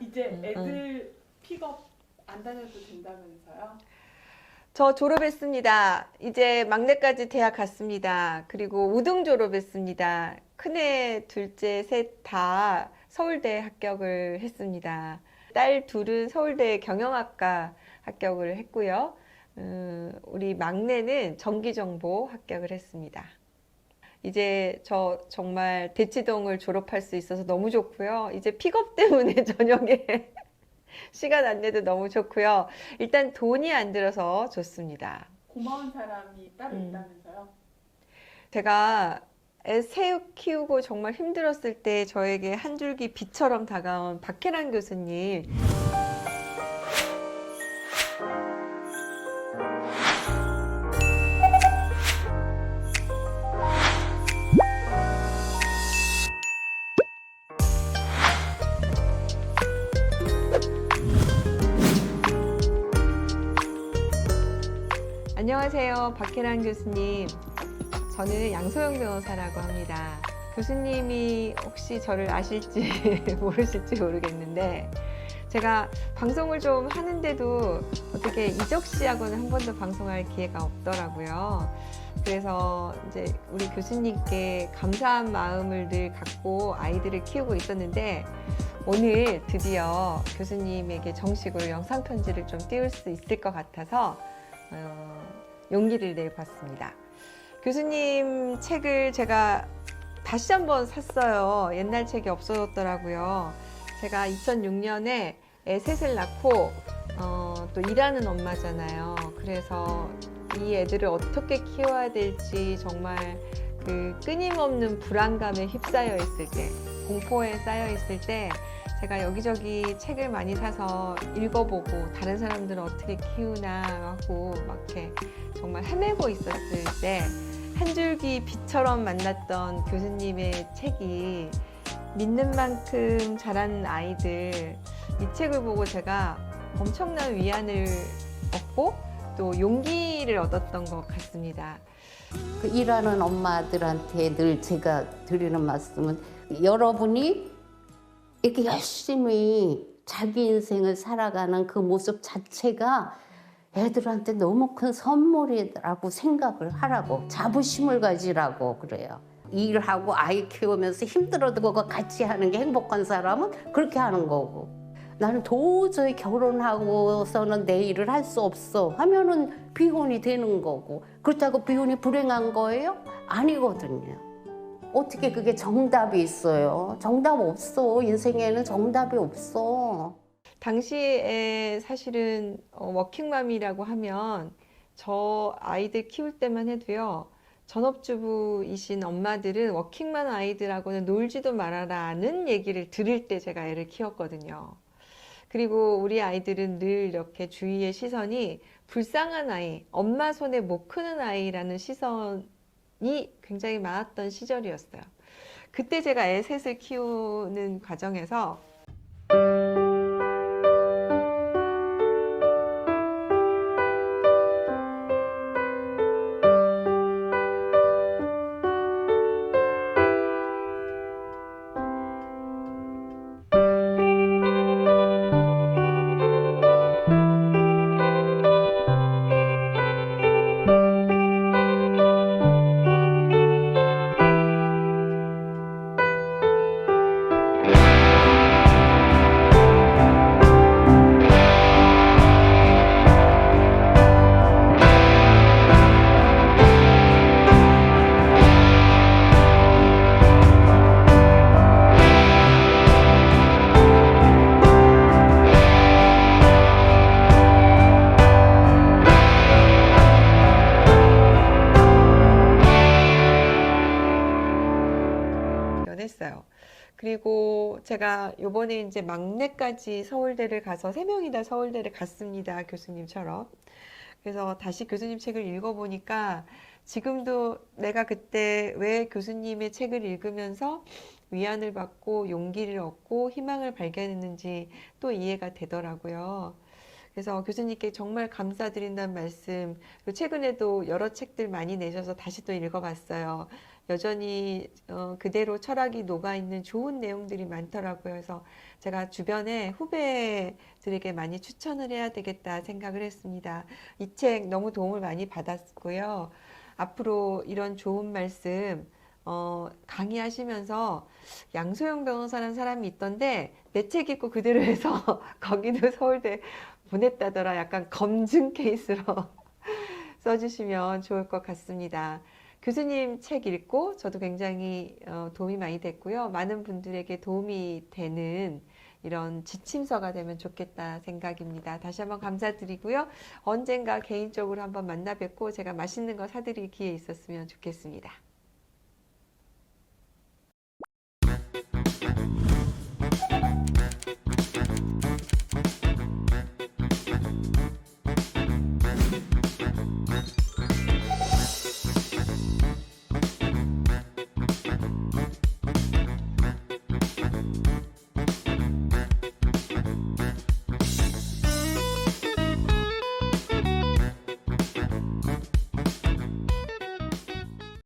이제 음, 애들 픽업 안 다녀도 된다면서요? 저 졸업했습니다. 이제 막내까지 대학 갔습니다. 그리고 우등 졸업했습니다. 큰애, 둘째, 셋 다 서울대 합격을 했습니다. 딸 둘은 서울대 경영학과 합격을 했고요. 음, 우리 막내는 전기정보 합격을 했습니다. 이제 저 정말 대치동을 졸업할 수 있어서 너무 좋고요. 이제 픽업 때문에 저녁에 시간 안 내도 너무 좋고요. 일단 돈이 안 들어서 좋습니다. 고마운 사람이 따로 음. 있다면서요? 제가 애새 키우고 정말 힘들었을 때 저에게 한 줄기 빛처럼 다가온 박혜란 교수님. 안녕하세요. 박혜란 교수님. 저는 양소영 변호사라고 합니다. 교수님이 혹시 저를 아실지 모르실지 모르겠는데 제가 방송을 좀 하는데도 어떻게 이적 씨하고는 한 번도 방송할 기회가 없더라고요. 그래서 이제 우리 교수님께 감사한 마음을 늘 갖고 아이들을 키우고 있었는데 오늘 드디어 교수님에게 정식으로 영상 편지를 좀 띄울 수 있을 것 같아서 어, 용기를 내봤습니다. 교수님 책을 제가 다시 한번 샀어요. 옛날 책이 없어졌더라고요. 제가 2006년에 애 셋을 낳고 어, 또 일하는 엄마잖아요. 그래서 이 애들을 어떻게 키워야 될지 정말 그 끊임없는 불안감에 휩싸여 있을 때, 공포에 쌓여 있을 때 제가 여기저기 책을 많이 사서 읽어보고 다른 사람들은 어떻게 키우나 하고 막 이렇게 정말 헤매고 있었을 때 한 줄기 빛처럼 만났던 교수님의 책이 믿는 만큼 자란 아이들 이 책을 보고 제가 엄청난 위안을 얻고 또 용기를 얻었던 것 같습니다. 그 일하는 엄마들한테 늘 제가 드리는 말씀은 여러분이 이렇게 열심히 자기 인생을 살아가는 그 모습 자체가 애들한테 너무 큰 선물이라고 생각을 하라고 자부심을 가지라고 그래요. 일하고 아이 키우면서 힘들어도 그거 같이 하는 게 행복한 사람은 그렇게 하는 거고 나는 도저히 결혼하고서는 내 일을 할 수 없어 하면은 비혼이 되는 거고 그렇다고 비혼이 불행한 거예요? 아니거든요. 어떻게 그게 정답이 있어요? 정답 없어. 인생에는 정답이 없어. 당시에 사실은 어, 워킹맘이라고 하면 저 아이들 키울 때만 해도요. 전업주부이신 엄마들은 워킹맘 아이들하고는 놀지도 말아라는 얘기를 들을 때 제가 애를 키웠거든요. 그리고 우리 아이들은 늘 이렇게 주위의 시선이 불쌍한 아이, 엄마 손에 못 크는 아이라는 시선 이 굉장히 많았던 시절이었어요. 그때 제가 애 셋을 키우는 과정에서 했어요. 그리고 제가 요번에 이제 막내까지 서울대를 가서 세 명이 다 서울대를 갔습니다. 교수님처럼. 그래서 다시 교수님 책을 읽어보니까 지금도 내가 그때 왜 교수님의 책을 읽으면서 위안을 받고 용기를 얻고 희망을 발견했는지 또 이해가 되더라고요. 그래서 교수님께 정말 감사드린다는 말씀, 최근에도 여러 책들 많이 내셔서 다시 또 읽어봤어요. 여전히 어, 그대로 철학이 녹아있는 좋은 내용들이 많더라고요. 그래서 제가 주변에 후배들에게 많이 추천을 해야 되겠다 생각을 했습니다. 이 책 너무 도움을 많이 받았고요. 앞으로 이런 좋은 말씀 어, 강의하시면서 양소영 변호사라는 사람이 있던데 내 책 읽고 그대로 해서 거기도 서울대 보냈다더라. 약간 검증 케이스로 써주시면 좋을 것 같습니다. 교수님 책 읽고 저도 굉장히 어, 도움이 많이 됐고요. 많은 분들에게 도움이 되는 이런 지침서가 되면 좋겠다 생각입니다. 다시 한번 감사드리고요. 언젠가 개인적으로 한번 만나 뵙고 제가 맛있는 거 사드릴 기회 있었으면 좋겠습니다.